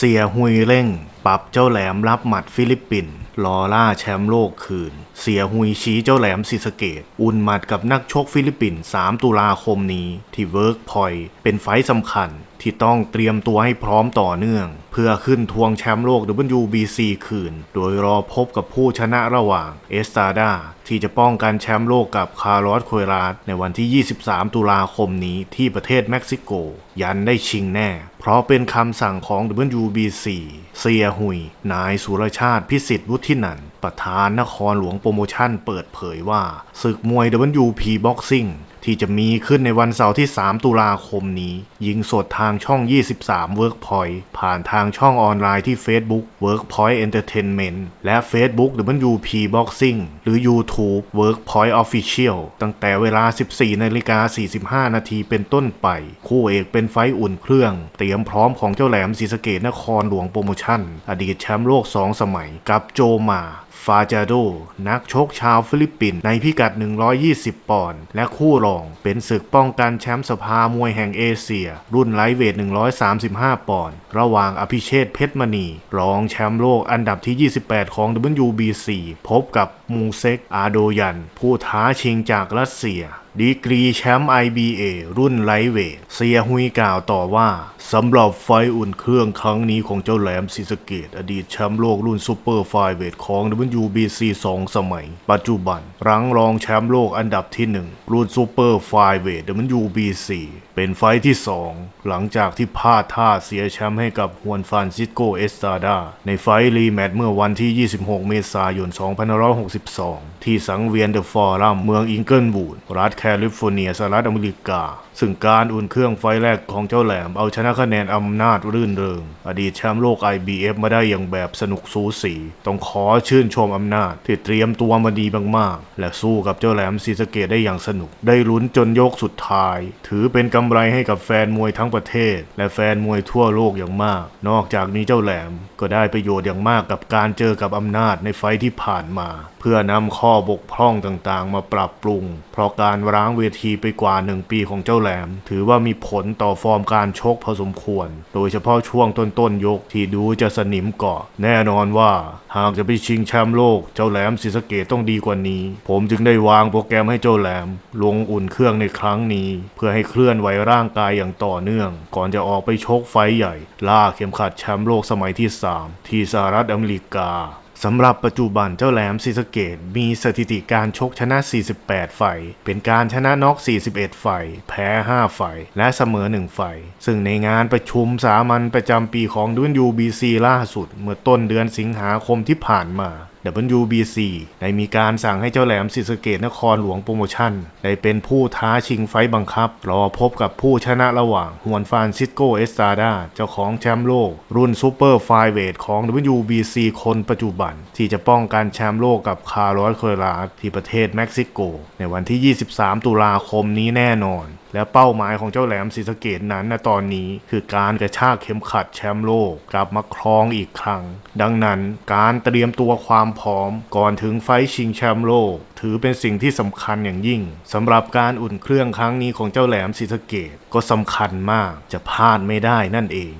เสียหุยเร่ง ปรับเจ้าแหลมรับหมัดฟิลิปปินส์ รอล่าแชมป์โลกคืน เสียหุยชี้เจ้าแหลมศรีสเกต อุ่นหมัดกับนักชกฟิลิปปินส์3ตุลาคมนี้ที่เวิร์กพอยต์เป็นไฟสำคัญที่ต้องเตรียมตัวให้พร้อมต่อเนื่อง เพื่อขึ้นทวงแชมป์โลก WBC คืน โดยรอพบกับผู้ชนะระหว่างเอสตาดาที่จะป้องกันแชมป์โลกกับคาร์ลอสโคยราสในวันที่ 23 ตุลาคมนี้ที่ประเทศเม็กซิโก ยันได้ชิงแน่ เพราะเป็นคำสั่งของ WBC เซียหุย นายสุรชาติพิสิทธิ์วุฒินันประธานนครหลวงโปรโมชั่นเปิดเผยว่าศึกมวย WP Boxing ที่จะมีขึ้นในวันเสาร์ที่ 3 ตุลาคมนี้ ยิงสดทางช่อง 23 Workpoint ผ่านทางช่องออนไลน์ที่ Facebook Workpoint Entertainment และ Facebook WP Boxing หรือ YouTube Workpoint Official ตั้งแต่เวลา 14นาฬิกา45 นาทีเป็นต้นไป คู่เอกเป็นไฟอุ่นเครื่อง เตรียมพร้อมของเจ้าแหลมศรีสะเกดนครหลวงโปรโมชั่น อดีตแชมป์โลก 2 สมัย กับโจมา ฟาจาโด นักชกชาวฟิลิปปินส์ในพิกัด 120 ปอนด์และคู่รอง เป็นศึกป้องกันแชมป์สภามวยแห่งเอเชีย รุ่นไลท์เวท 135 ปอนด์ระหว่างอภิเชษฐ์เพชรมณี รองแชมป์โลกอันดับที่ 28 ของ WBC พบกับมูเซกอาโดยัน ผู้ท้าชิงจากรัสเซียดีกรีแชมป์ IBA รุ่นไลท์เวท เซียฮุยกล่าวต่อว่าสำหรับไฟอุ่นเครื่องครั้งนี้ของเจ้าแหลมศรีสเกดอดีตแชมป์โลกรุ่นซูเปอร์ไฟเวทของ WBC 2 สมัย ปัจจุบัน รั้งรองแชมป์โลกอันดับที่ 1 รุ่นซูเปอร์ไฟเวท WBC เป็นไฟที่ 2 หลังจากที่พลาดท่าเสียแชมป์ให้กับฮวนฟานซิสโกเอสตาดา ในไฟรีแมตช์เมื่อวันที่ 26 เมษายน 2562 ที่สังเวียนเดอะฟอรัมเมืองอิงเกิลวูดรัฐแคลิฟอร์เนียสหรัฐอเมริกา ซึ่งการอุ่นเครื่องไฟแรกของเจ้าแหลมเอาชนะคะแนนอำนาจรื่นเริง อดีตแชมป์โลก IBF มาได้อย่างแบบสนุกสูสี ต้องขอชื่นชมอำนาจที่เตรียมตัวมาดีมากๆ และสู้กับเจ้าแหลมศรีสเกดได้อย่างสนุก ได้ลุ้นจนยกสุดท้าย ถือเป็นกำไรให้กับแฟนมวยทั้งประเทศ และแฟนมวยทั่วโลกอย่างมาก นอกจากนี้เจ้าแหลมก็ได้ประโยชน์อย่างมากกับการเจอกับอำนาจในไฟที่ผ่านมา เพื่อนำข้อบกพร่องต่างๆ มาปรับปรุง เพราะการร้างเวทีไปกว่าหนึ่งปีของเจ้าแหลม ถือว่ามีผลต่อฟอร์มการชกพอสมควร โดยเฉพาะช่วงต้นๆยกที่ดูจะสนิมเกาะ แน่นอนว่าหากจะไปชิงแชมป์โลกเจ้าแหลมศรีสะเกดต้องดีกว่านี้ ผมจึงได้วางโปรแกรมให้เจ้าแหลม ลงอุ่นเครื่องในครั้งนี้ เพื่อให้เคลื่อนไหวร่างกายอย่างต่อเนื่อง ก่อนจะออกไปชกไฟใหญ่ ล่าเข็มขัดแชมป์โลกสมัยที่ 3 ที่สหรัฐอเมริกา สำหรับปัจจุบันเจ้าแหลมศรีสะเกดมีสถิติการชกชนะ 48 ไฟ เป็นการชนะน็อก 41 ไฟ แพ้ 5 ไฟ และเสมอ 1 ไฟ ซึ่งในงานประชุมสามัญประจำปีของดูนยูบีซีล่าสุด เมื่อต้นเดือนสิงหาคมที่ผ่านมา WBC ได้มีการสั่งให้เจ้าแหลมศรีสเกดนครหลวงโปรโมชั่น ได้เป็นผู้ท้าชิงไฟต์บังคับ รอพบกับผู้ชนะระหว่างฮวนฟานซิสโกเอสตาดา เจ้าของแชมป์โลก รุ่นซูเปอร์ไฟเวทของ WBC คนปัจจุบัน ที่จะป้องกันแชมป์โลกกับคาร์ลอสโคเรลาสที่ประเทศเม็กซิโก ในวันที่ 23 ตุลาคมนี้แน่นอนและเป้าหมายของเจ้าแหลมศรีสะเกดนั้นณตอนนี้คือการกระชากเข็มขัดแชมป์โลก กลับมาครองอีกครั้ง ดังนั้นการเตรียมตัวความพร้อม ก่อนถึงไฟชิงแชมป์โลก ถือเป็นสิ่งที่สำคัญอย่างยิ่งสำหรับการอุ่นเครื่องครั้งนี้ของเจ้าแหลมศรีสะเกดก็สำคัญมากจะพลาดไม่ได้นั่นเอง